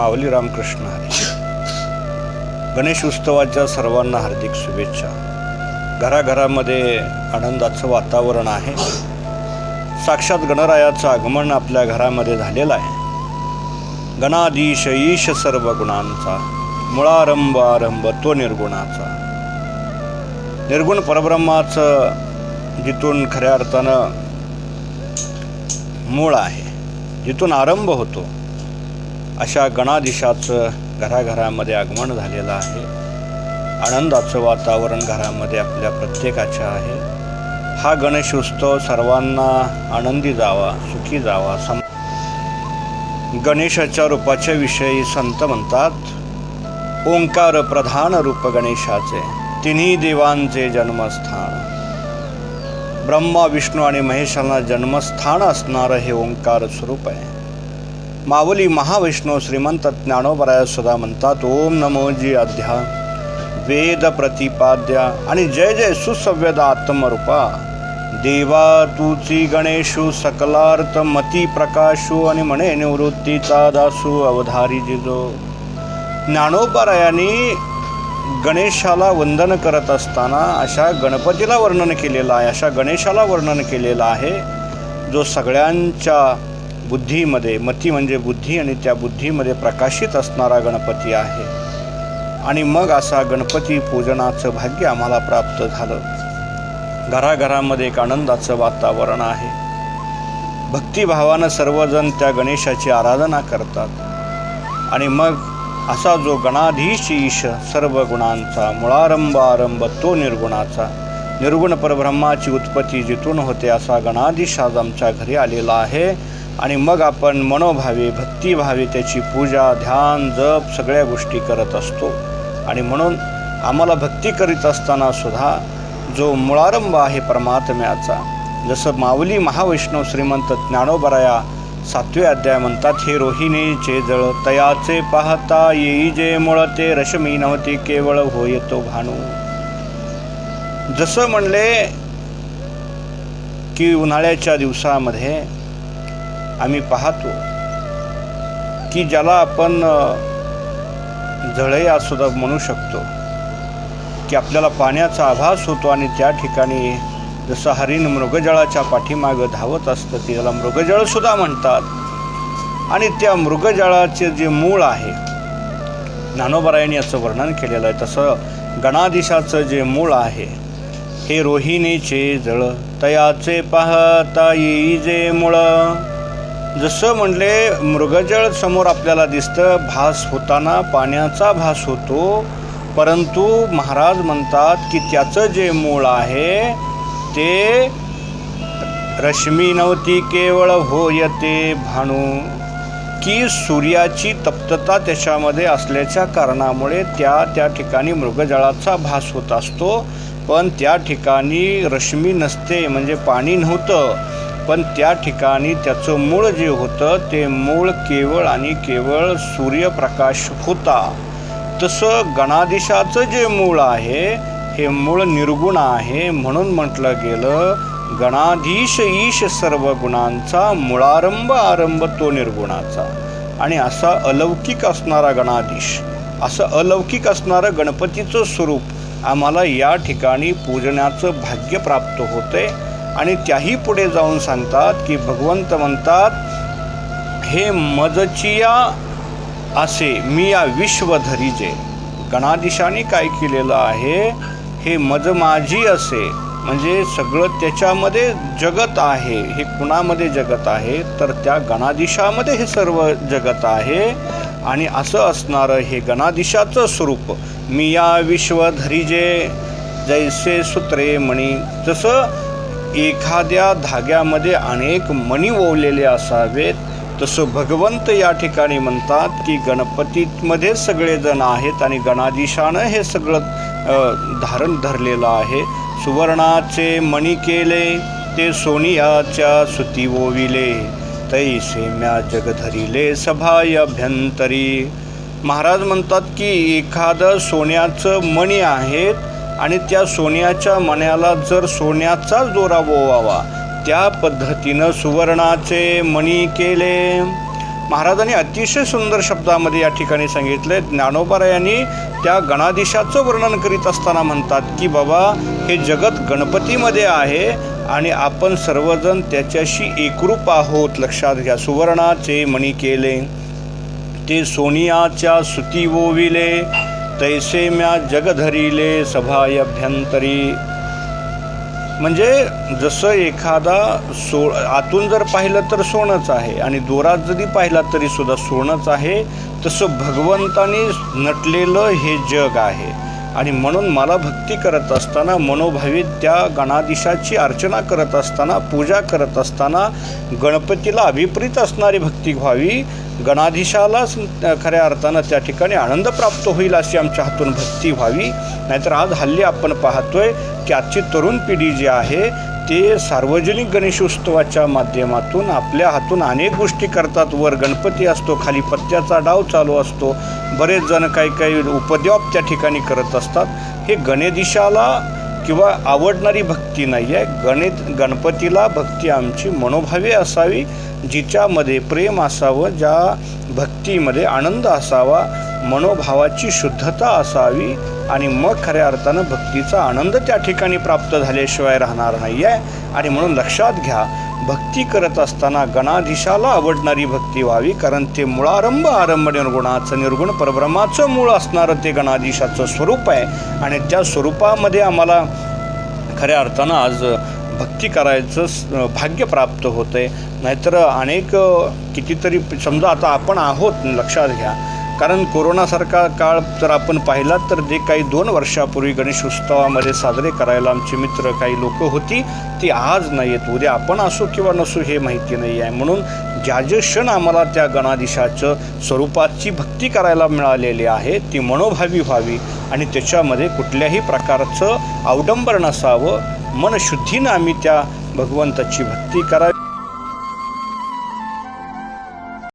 माऊली रामकृष्ण हरी. गणेश उत्सवाच्या सर्वांना हार्दिक शुभेच्छा. घराघरामध्ये आनंदाचं वातावरण आहे. साक्षात गणरायाचं आगमन आपल्या घरामध्ये झालेलं आहे. गणाधीश ईश सर्व गुणांचा मुळारंभ आरंभ तो निर्गुणाचा. निर्गुण परब्रह्माचं जिथून खऱ्या अर्थानं मूळ आहे जिथून आरंभ होतो अशा गणाधीशाचं घराघरामध्ये आगमन झालेलं आहे. आनंदाचं वातावरण घरामध्ये आपल्या प्रत्येकाच्या आहे. हा गणेश उत्सव सर्वांना आनंदी जावा सुखी जावा. सम गणेशाच्या रूपाच्या विषयी संत म्हणतात ओंकार प्रधान रूप गणेशाचे तिन्ही देवांचे जन्मस्थान. ब्रह्मा विष्णू आणि महेशांना जन्मस्थान असणारं हे ओंकार स्वरूप आहे. माऊली महाविष्णू श्रीमंत ज्ञानोबराया सुद्धा म्हणतात ओम नमो जी अध्या वेद प्रतिपाद्या आणि जय जय सुसव्यद आत्मरूपा. देवा तुची गणेशू सकलार्थ मती प्रकाशू आणि म्हणे निवृत्तीचा दासू अवधारी जिजो. ज्ञानोबरायांनी गणेशाला वंदन करत असताना अशा गणपतीला वर्णन केलेलं आहे अशा गणेशाला वर्णन केलेलं आहे जो सगळ्यांच्या बुद्धीमध्ये मती म्हणजे बुद्धी आणि त्या बुद्धीमध्ये प्रकाशित असणारा गणपती आहे. आणि मग असा गणपती पूजनाचं भाग्य आम्हाला प्राप्त झालं. घराघरामध्ये एक आनंदाचं वातावरण आहे. भक्तिभावानं सर्वजण त्या गणेशाची आराधना करतात. आणि मग असा जो गणाधीश ईश सर्व गुणांचा मुळारंभ आरंभ तो निर्गुणाचा निर्गुण परब्रह्माची उत्पत्ती जिथून होते असा गणाधीश आज आमच्या घरी आलेला आहे. आणि मग आपण मनोभावे भक्तिभावे त्याची पूजा ध्यान जप सगळ्या गोष्टी करत असतो. आणि म्हणून आम्हाला भक्ती करीत असताना सुद्धा जो मुळारंभ आहे परमात्म्याचा जसं माऊली महावैष्णव श्रीमंत ज्ञानोबराया सातवे अध्याय म्हणतात हे रोहिणीचे जळ तयाचे पाहता येई जे मुळ ते रश्मी नव्हती केवळ होय तो भानू. जसं म्हणले की उन्हाळ्याच्या दिवसामध्ये आम्ही पाहतो की ज्याला आपण जळया सुद्धा म्हणू शकतो की आपल्याला पाण्याचा आभास होतो आणि त्या ठिकाणी जसं हरिण मृगजळाच्या पाठीमागं धावत असतं ते त्याला मृगजळसुद्धा म्हणतात. आणि त्या मृगजळाचे जे मूळ आहे ज्ञानोबरायांनी याचं वर्णन केलेलं आहे. तसं गणादिशाचं जे मूळ आहे हे रोहिणीचे जळ तयाचे पाहता येई जे मुळं. जसं म्हणले मृगजळ समोर आपल्याला दिसतं भास होताना पाण्याचा भास होतो. परंतु महाराज म्हणतात की त्याचं जे मूळ आहे ते रश्मी नव्हती केवळ होयते भानू की सूर्याची तप्तता त्याच्यामध्ये असल्याच्या कारणामुळे त्या त्या ठिकाणी मृगजळाचा भास होत असतो. पण त्या ठिकाणी रश्मी नसते म्हणजे पाणी नव्हतं. पण त्या ठिकाणी त्याचं मूळ जे होतं ते मूळ केवळ आणि केवळ सूर्यप्रकाश होता. तसं गणाधीशाचं जे मूळ आहे हे मूळ निर्गुण आहे म्हणून म्हटलं गेलं गणाधीश ईश सर्व गुणांचा मुळारंभ आरंभ तो निर्गुणाचा. आणि असा अलौकिक असणारा गणाधीश असं अलौकिक असणारं गणपतीचं स्वरूप आम्हाला या ठिकाणी पूजण्याचं भाग्य प्राप्त होते आणि त्याही पुढे जाऊन सांगतात की भगवंत म्हणतात हे मजचिया असे मी या विश्वधरीजे. गणादिशाने काय केलेलं आहे? हे मज माझी असे म्हणजे सगळं त्याच्यामध्ये जगत आहे हे कुणामध्ये जगत आहे? तर त्या गणादिशामध्ये हे सर्व जगत आहे. आणि असं असणारं हे गणादिशाचं स्वरूप मी या विश्वधरीजे जैसे सूत्रे म्हणी जसं एखाद्या धाग्यामध्ये अनेक मणी ओवलेले असावेत तसं भगवंत या ठिकाणी म्हणतात की गणपतीमध्ये सगळेजण आहेत आणि गणाधीशानं हे सगळं धारण धरलेलं आहे. सुवर्णाचे मणी केले ते सोनियाच्या सुती ओविले. तैसे म्या जगधरिले सभाय अभ्यंतरी. महाराज म्हणतात की एखादं सोन्याचं मणी आहेत आणि त्या सोन्याच्या मण्याला जर सोन्याचा जोरा ओवावा त्या पद्धतीनं सुवर्णाचे मणी केले. महाराजांनी अतिशय सुंदर शब्दामध्ये या ठिकाणी सांगितले. ज्ञानोबा यांनी त्या गणाधीशाचं वर्णन करीत असताना म्हणतात की बाबा हे जगत गणपतीमध्ये आहे आणि आपण सर्वजण त्याच्याशी एकरूप आहोत. लक्षात घ्या सुवर्णाचे मणी केले. ते सोनियाच्या सुती ओविले तैसे म्या जगधरिले सभायभ्यंतरी म्हणजे जसं एखादा सो आतून जर पाहिलं तर सोनंच आहे आणि दोरात जरी पाहिला तरी सुद्धा सोनंच आहे तसं भगवंतानी नटलेलं हे जग आहे. आणि म्हणून मला भक्ती करत असताना मनोभावी त्या गणाधीशाची अर्चना करत असताना पूजा करत असताना गणपतीला अभिप्रीत असणारी भक्ती व्हावी. गणाधीशालाच खऱ्या अर्थानं त्या ठिकाणी आनंद प्राप्त होईल अशी आमच्या हातून भक्ती व्हावी. नाहीतर आज हल्ली आपण पाहतोय की आजची तरुण पिढी जी आहे ते सार्वजनिक गणेशोत्सवाच्या माध्यमातून आपल्या हातून अनेक गोष्टी करतात. वर गणपती असतो खाली पत्त्याचा डाव चालू असतो. बरेच जण काही काही उपद्व्याप त्या ठिकाणी करत असतात. हे गणेदिशाला किंवा आवडणारी भक्ती नाही आहे गणित गणपतीला भक्ती आमची मनोभावी असावी जिच्यामध्ये प्रेम असावं ज्या भक्तीमध्ये आनंद असावा मनोभावाची शुद्धता असावी आणि मग खऱ्या अर्थानं भक्तीचा आनंद त्या ठिकाणी प्राप्त झाल्याशिवाय राहणार नाही आहे आणि म्हणून लक्षात घ्या भक्ती करत असताना गणाधीशाला आवडणारी भक्ती व्हावी कारण ते मुळारंभ आरंभ निर्गुणाचं निर्गुण परब्रह्माचं मूळ असणारं ते गणाधीशाचं स्वरूप आहे. आणि त्या स्वरूपामध्ये आम्हाला खऱ्या अर्थानं आज भक्ती करायचं भाग्य प्राप्त होतं आहे नाहीतर अनेक कितीतरी समजा आता आपण आहोत लक्षात घ्या. कारण कोरोनासारखा काळ जर आपण पाहिला तर जे काही दोन वर्षापूर्वी गणेश उत्सवामध्ये साजरे करायला आमचे मित्र काही लोक होती ती आज नाही आहेत. उद्या आपण असो किंवा नसू हे माहिती नाही आहे. म्हणून ज्या जे क्षण आम्हाला त्या गणाधीशाचं स्वरूपाची भक्ती करायला मिळालेली आहे ती मनोभावी व्हावी आणि त्याच्यामध्ये कुठल्याही प्रकारचं अवडंबर नसावं मनशुद्धीनं आम्ही त्या भगवंताची भक्ती करावी.